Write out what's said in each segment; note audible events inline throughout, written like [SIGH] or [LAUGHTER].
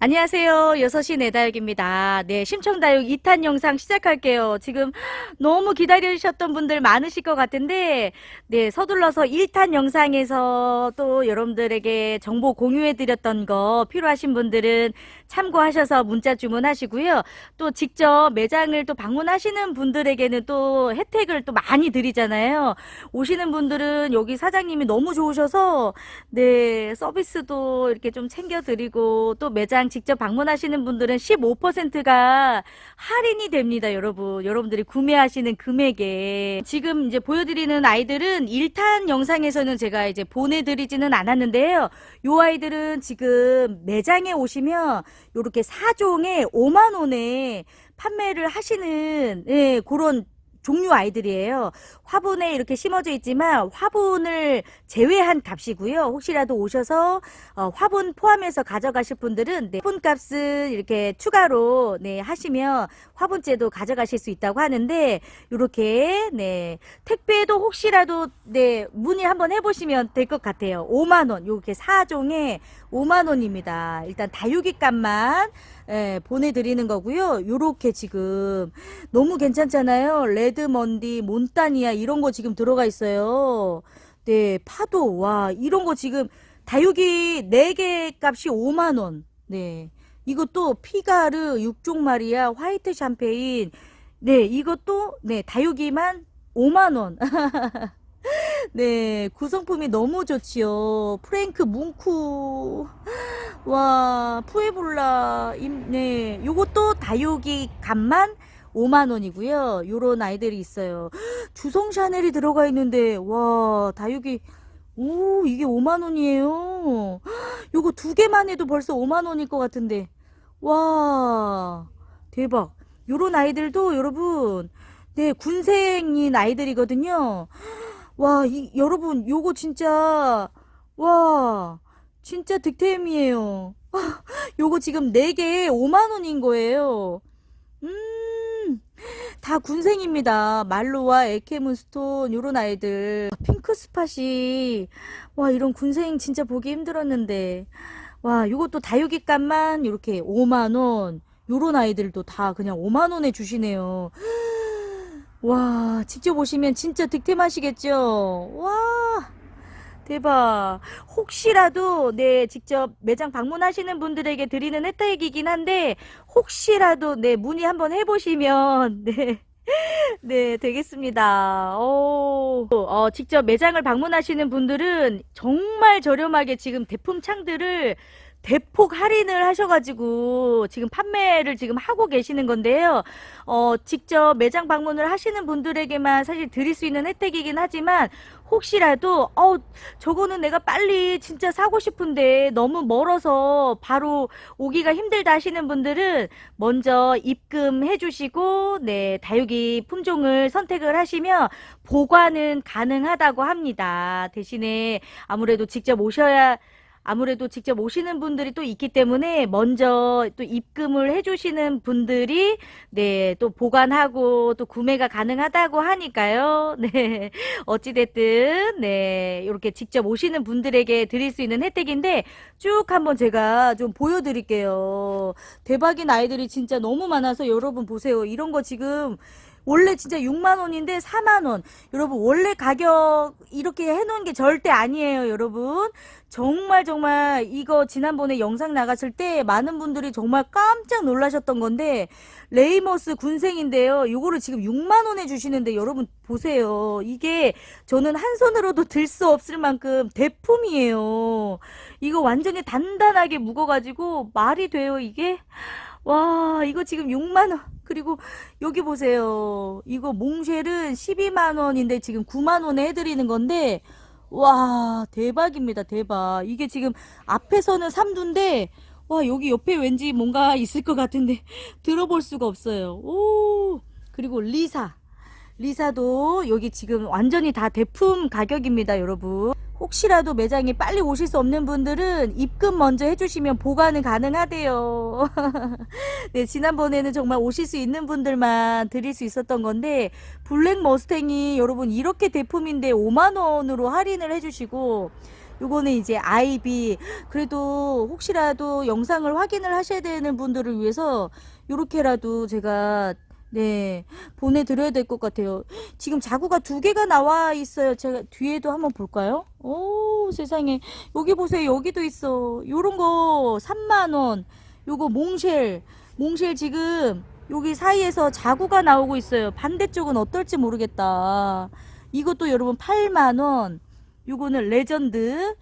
안녕하세요. 6시 내다육입니다. 네, 심청다육 2탄 영상 시작할게요. 지금 너무 기다리셨던 분들 많으실 것 같은데, 네, 서둘러서 1탄 영상에서 또 여러분들에게 정보 공유해드렸던 거 필요하신 분들은 참고하셔서 문자 주문하시고요. 또 직접 매장을 또 방문하시는 분들에게는 또 혜택을 또 많이 드리잖아요. 오시는 분들은 여기 사장님이 너무 좋으셔서, 네, 서비스도 이렇게 좀 챙겨드리고, 또 매장 직접 방문하시는 분들은 15%가 할인이 됩니다, 여러분. 여러분들이 구매하시는 금액에. 지금 이제 보여드리는 아이들은 1탄 영상에서는 제가 이제 보내드리지는 않았는데요. 요 아이들은 지금 매장에 오시면 요렇게 4종에 5만원에 판매를 하시는, 예, 그런 종류 아이들이에요. 화분에 이렇게 심어져 있지만 화분을 제외한 값이고요. 혹시라도 오셔서 어, 화분 포함해서 가져가실 분들은 네, 화분 값을 이렇게 추가로 네, 하시면 화분째도 가져가실 수 있다고 하는데 이렇게 네, 택배도 혹시라도 네, 문의 한번 해보시면 될 것 같아요. 5만 원, 요렇게 4종에 5만 원입니다. 일단 다육이 값만 예, 보내드리는 거고요. 요렇게 지금 너무 괜찮잖아요. 레드먼디, 몬타니아 이런 거 지금 들어가 있어요. 네, 파도 와 이런 거 지금 다육이 4개 값이 5만 원. 네. 이것도 피가르, 육종 마리아, 화이트 샴페인. 네, 이것도 네, 다육이만 5만 원. [LAUGHS] 네, 구성품이 너무 좋지요. 프랭크 뭉쿠. 와, 푸에볼라. 임- 네, 요것도 다육이 값만 5만 원이고요. 요런 아이들이 있어요. 주성 샤넬이 들어가 있는데, 와, 다육이, 오, 이게 5만 원이에요. 요거 두 개만 해도 벌써 5만 원일 것 같은데. 와, 대박. 요런 아이들도 여러분, 네, 군생인 아이들이거든요. 와, 이, 여러분, 요거 진짜, 와, 진짜 득템이에요. [LAUGHS] 요거 지금 4개에 5만원인 거예요. 음, 다 군생입니다. 말로와 에케문스톤, 요런 아이들. 핑크 스팟이, 와, 이런 군생 진짜 보기 힘들었는데. 와, 요것도 다육이 값만 이렇게 5만원. 요런 아이들도 다 그냥 5만원에 주시네요. 와, 직접 오시면 진짜 득템하시겠죠? 와, 대박. 혹시라도, 네, 직접 매장 방문하시는 분들에게 드리는 혜택이긴 한데, 혹시라도, 네, 문의 한번 해보시면, [LAUGHS] 네. 네, 되겠습니다. 오, 어, 직접 매장을 방문하시는 분들은 정말 저렴하게 지금 대품 창들을 대폭 할인을 하셔가지고 지금 판매를 지금 하고 계시는 건데요. 어, 직접 매장 방문을 하시는 분들에게만 사실 드릴 수 있는 혜택이긴 하지만 혹시라도 어, 저거는 내가 빨리 진짜 사고 싶은데 너무 멀어서 바로 오기가 힘들다 하시는 분들은 먼저 입금해 주시고 네, 다육이 품종을 선택을 하시면 보관은 가능하다고 합니다. 대신에 아무래도 직접 오셔야 아무래도 직접 오시는 분들이 또 있기 때문에 먼저 또 입금을 해주시는 분들이 네, 또 보관하고 또 구매가 가능하다고 하니까요. [LAUGHS] 네. 어찌됐든, 네. 이렇게 직접 오시는 분들에게 드릴 수 있는 혜택인데 쭉 한번 제가 좀 보여드릴게요. 대박인 아이들이 진짜 너무 많아서 여러분 보세요. 이런 거 지금 원래 진짜 6만 원인데 4만 원. 여러분 원래 가격 이렇게 해놓은 게 절대 아니에요, 여러분. 정말 정말 이거 지난번에 영상 나갔을 때 많은 분들이 정말 깜짝 놀라셨던 건데 레이머스 군생인데요. 요거를 지금 6만 원에 주시는데 여러분 보세요. 이게 저는 한 손으로도 들 수 없을 만큼 대품이에요. 이거 완전히 단단하게 묵어가지고 말이 돼요, 이게? 와, 이거 지금 6만 원. 그리고 여기 보세요. 이거 몽쉘은 12만 원인데 지금 9만 원에 해드리는 건데 와, 대박입니다. 대박. 이게 지금 앞에서는 삼두인데 와, 여기 옆에 왠지 뭔가 있을 것 같은데 [LAUGHS] 들어볼 수가 없어요. 오, 그리고 리사. 리사도 여기 지금 완전히 다 대품 가격입니다, 여러분. 혹시라도 매장에 빨리 오실 수 없는 분들은 입금 먼저 해주시면 보관은 가능하대요. [LAUGHS] 네, 지난번에는 정말 오실 수 있는 분들만 드릴 수 있었던 건데, 블랙 머스탱이 여러분 이렇게 대품인데 5만원으로 할인을 해주시고, 요거는 이제 아이비. 그래도 혹시라도 영상을 확인을 하셔야 되는 분들을 위해서 요렇게라도 제가 네, 보내드려야 될 것 같아요. 지금 자구가 두 개가 나와 있어요. 제가 뒤에도 한번 볼까요? 오, 세상에. 여기 보세요. 여기도 있어. 요런 거 3만원. 요거 몽쉘. 몽쉘 지금 여기 사이에서 자구가 나오고 있어요. 반대쪽은 어떨지 모르겠다. 이것도 여러분 8만원. 요거는 레전드.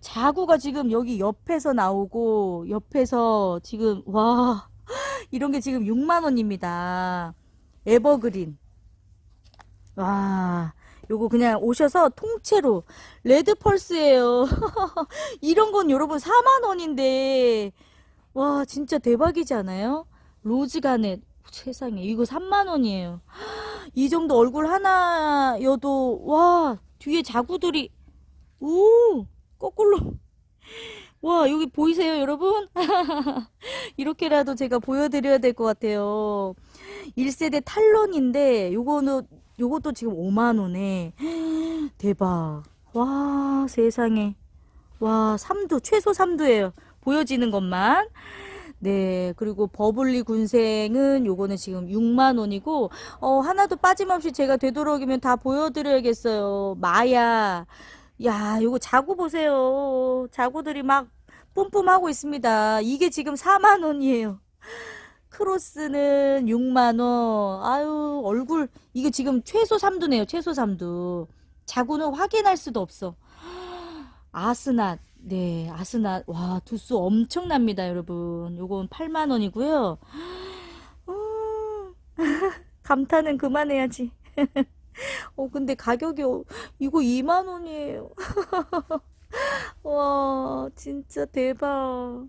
자구가 지금 여기 옆에서 나오고, 옆에서 지금, 와. 이런 게 지금 6만 원입니다. 에버그린. 와, 요거 그냥 오셔서 통째로 레드 펄스예요. [LAUGHS] 이런 건 여러분 4만 원인데 와, 진짜 대박이지 않아요? 로즈 가넷 세상에 이거 3만 원이에요. [GASPS] 이 정도 얼굴 하나여도 와, 뒤에 자구들이 오, 거꾸로 [LAUGHS] 와, 여기 보이세요, 여러분? [LAUGHS] 이렇게라도 제가 보여드려야 될 것 같아요. 1세대 탈론인데, 요거는, 요것도 지금 5만원에. [GASPS] 대박. 와, 세상에. 와, 3두, 최소 3두예요. 보여지는 것만. 네, 그리고 버블리 군생은 요거는 지금 6만원이고, 어, 하나도 빠짐없이 제가 되도록이면 다 보여드려야겠어요. 마야. 야, 요거 자구 보세요. 자구들이 막 뿜뿜하고 있습니다. 이게 지금 4만 원이에요. 크로스는 6만 원. 아유, 얼굴 이게 지금 최소 3두네요. 최소 3두. 자구는 확인할 수도 없어. 아스낫. 네, 아스낫. 와, 두수 엄청납니다, 여러분. 요건 8만 원이고요. 음, [LAUGHS] 감탄은 그만해야지. [LAUGHS] 어, 근데 가격이, 어, 이거 2만 원이에요. [LAUGHS] 와, 진짜 대박.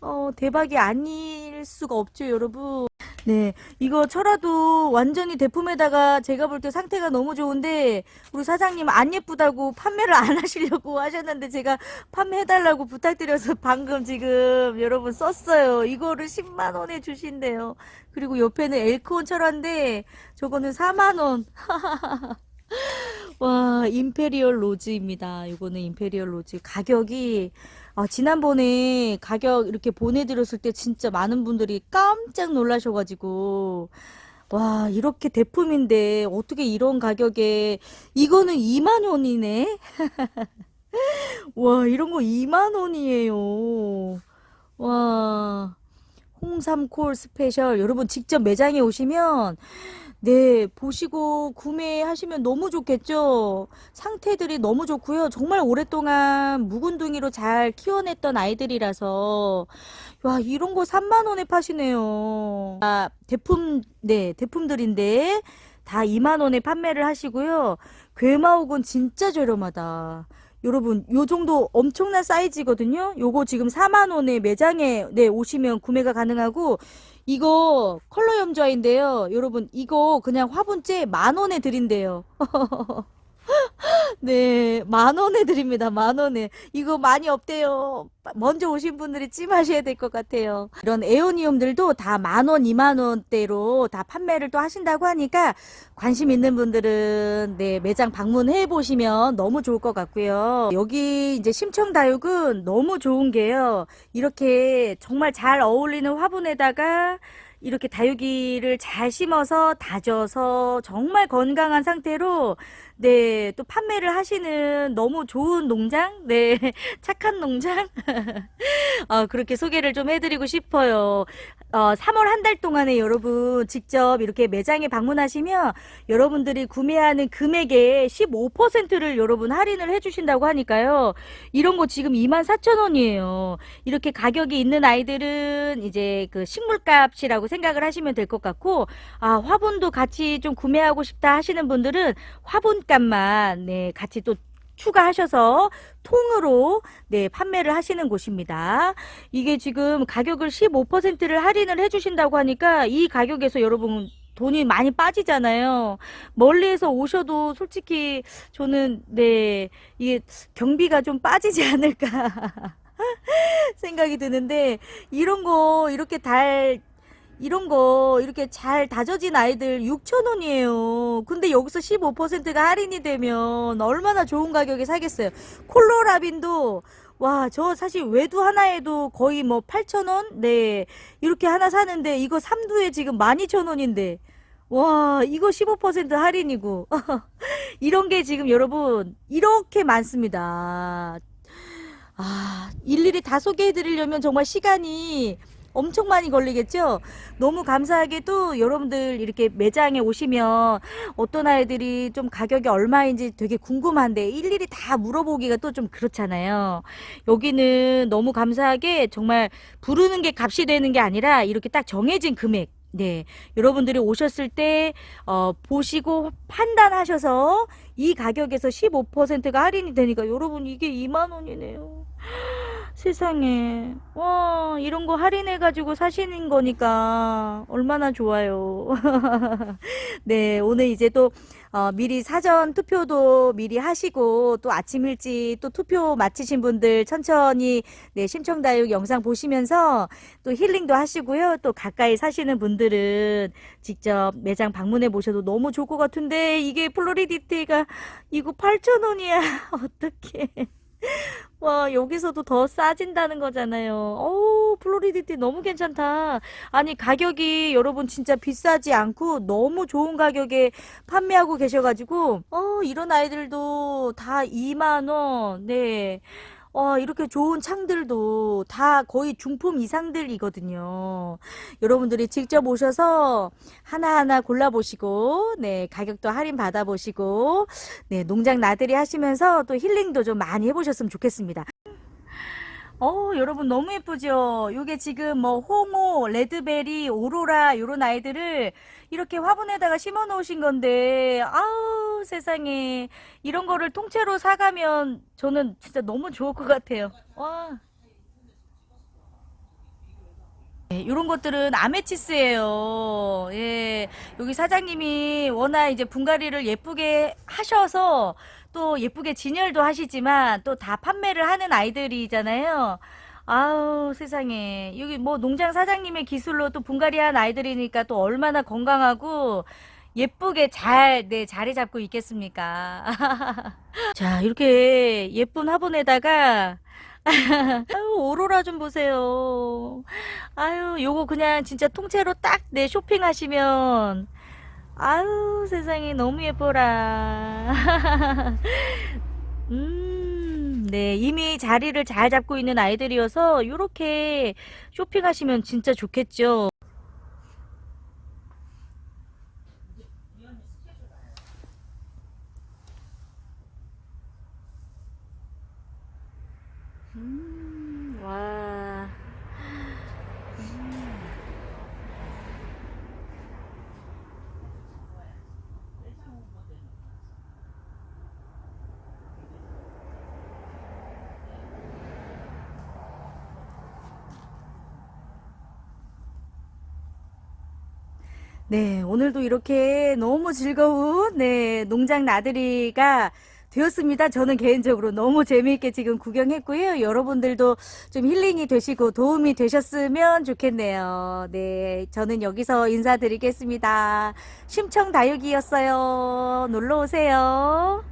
어, 대박이 아닐 수가 없죠, 여러분. 네, 이거 철화도 완전히 대품에다가 제가 볼 때 상태가 너무 좋은데, 우리 사장님 안 예쁘다고 판매를 안 하시려고 하셨는데, 제가 판매해달라고 부탁드려서 방금 지금 여러분 썼어요. 이거를 10만 원에 주신대요. 그리고 옆에는 엘크온 철화인데, 저거는 4만 원. [LAUGHS] 와, 임페리얼 로즈입니다. 이거는 임페리얼 로즈. 가격이, 아, 지난번에 가격 이렇게 보내드렸을 때 진짜 많은 분들이 깜짝 놀라셔가지고, 와, 이렇게 대품인데, 어떻게 이런 가격에, 이거는 2만 원이네? [LAUGHS] 와, 이런 거 2만 원이에요. 와, 홍삼콜 스페셜. 여러분 직접 매장에 오시면, 네, 보시고 구매하시면 너무 좋겠죠? 상태들이 너무 좋고요. 정말 오랫동안 묵은둥이로 잘 키워냈던 아이들이라서, 와, 이런 거 3만 원에 파시네요. 아, 대품, 네, 대품들인데, 다 2만 원에 판매를 하시고요. 괴마옥은 진짜 저렴하다. 여러분, 요 정도 엄청난 사이즈거든요. 요거 지금 4만 원에 매장에 네, 오시면 구매가 가능하고 이거 컬러 염좌인데요. 여러분, 이거 그냥 화분째 만 원에 드린대요. [LAUGHS] [LAUGHS] 네, 만 원에 드립니다. 만 원에. 이거 많이 없대요. 먼저 오신 분들이 찜하셔야 될 것 같아요. 이런 에오니움들도 다 만 원, 이만 원대로 다 판매를 또 하신다고 하니까 관심 있는 분들은 네, 매장 방문해 보시면 너무 좋을 것 같고요. 여기 이제 심청다육은 너무 좋은 게요. 이렇게 정말 잘 어울리는 화분에다가 이렇게 다육이를 잘 심어서 다져서 정말 건강한 상태로 네, 또 판매를 하시는 너무 좋은 농장? 네, [LAUGHS] 착한 농장? [LAUGHS] 어, 그렇게 소개를 좀 해드리고 싶어요. 어, 3월 한 달 동안에 여러분 직접 이렇게 매장에 방문하시면 여러분들이 구매하는 금액의 15%를 여러분 할인을 해주신다고 하니까요. 이런 거 지금 24,000원이에요. 이렇게 가격이 있는 아이들은 이제 그 식물값이라고 생각을 하시면 될 것 같고, 아, 화분도 같이 좀 구매하고 싶다 하시는 분들은 화분 값만, 네, 같이 또 추가하셔서 통으로 네 판매를 하시는 곳입니다. 이게 지금 가격을 15%를 할인을 해주신다고 하니까 이 가격에서 여러분 돈이 많이 빠지잖아요. 멀리에서 오셔도 솔직히 저는 네 이게 경비가 좀 빠지지 않을까 [LAUGHS] 생각이 드는데 이런 거 이렇게 달 이런 거 이렇게 잘 다져진 아이들 6,000원이에요. 근데 여기서 15%가 할인이 되면 얼마나 좋은 가격에 사겠어요. 콜로라빈도 와, 저 사실 외두 하나에도 거의 뭐 8,000원? 네. 이렇게 하나 사는데 이거 3두에 지금 12,000원인데. 와, 이거 15% 할인이고. [LAUGHS] 이런 게 지금 여러분 이렇게 많습니다. 아, 일일이 다 소개해 드리려면 정말 시간이 엄청 많이 걸리겠죠? 너무 감사하게도 여러분들 이렇게 매장에 오시면 어떤 아이들이 좀 가격이 얼마인지 되게 궁금한데 일일이 다 물어보기가 또 좀 그렇잖아요. 여기는 너무 감사하게 정말 부르는 게 값이 되는 게 아니라 이렇게 딱 정해진 금액 네. 여러분들이 오셨을 때, 어, 보시고 판단하셔서 이 가격에서 15%가 할인이 되니까 여러분 이게 2만원이네요. 세상에. 와, 이런 거 할인해가지고 사시는 거니까 얼마나 좋아요. [LAUGHS] 네, 오늘 이제 또, 어, 미리 사전 투표도 미리 하시고 또 아침 일찍 또 투표 마치신 분들 천천히 네, 심청다육 영상 보시면서 또 힐링도 하시고요. 또 가까이 사시는 분들은 직접 매장 방문해 보셔도 너무 좋을 것 같은데 이게 플로리디티가 이거 8,000원이야. [LAUGHS] 어떡해. [LAUGHS] 와, 여기서도 더 싸진다는 거잖아요. 어우, 플로리디티 너무 괜찮다. 아니, 가격이 여러분 진짜 비싸지 않고 너무 좋은 가격에 판매하고 계셔가지고, 어, 이런 아이들도 다 2만원, 네. 어, 이렇게 좋은 창들도 다 거의 중품 이상들이거든요. 여러분들이 직접 오셔서 하나하나 골라보시고, 네, 가격도 할인 받아보시고, 네, 농장 나들이 하시면서 또 힐링도 좀 많이 해보셨으면 좋겠습니다. 어, 여러분 너무 예쁘죠? 요게 지금 뭐 홍호, 레드베리, 오로라 요런 아이들을 이렇게 화분에다가 심어 놓으신 건데 아우 세상에 이런 거를 통째로 사가면 저는 진짜 너무 좋을 것 같아요. 와. 네, 이런 것들은 아메치스예요. 예, 여기 사장님이 워낙 이제 분갈이를 예쁘게 하셔서 또 예쁘게 진열도 하시지만 또 다 판매를 하는 아이들이잖아요. 아우 세상에 여기 뭐 농장 사장님의 기술로 또 분갈이한 아이들이니까 또 얼마나 건강하고 예쁘게 잘, 네, 자리 잡고 있겠습니까? [LAUGHS] 자, 이렇게 예쁜 화분에다가 [LAUGHS] 아유, 오로라 좀 보세요. 아유, 요거 그냥 진짜 통째로 딱내 쇼핑하시면 아유, 세상에 너무 예뻐라. [LAUGHS] 음, 네, 이미 자리를 잘 잡고 있는 아이들이어서 요렇게 쇼핑하시면 진짜 좋겠죠. 음, 와. 네, 오늘도 이렇게 너무 즐거운, 네, 농장 나들이가 되었습니다. 저는 개인적으로 너무 재미있게 지금 구경했고요. 여러분들도 좀 힐링이 되시고 도움이 되셨으면 좋겠네요. 네, 저는 여기서 인사드리겠습니다. 심청 다육이었어요. 놀러 오세요.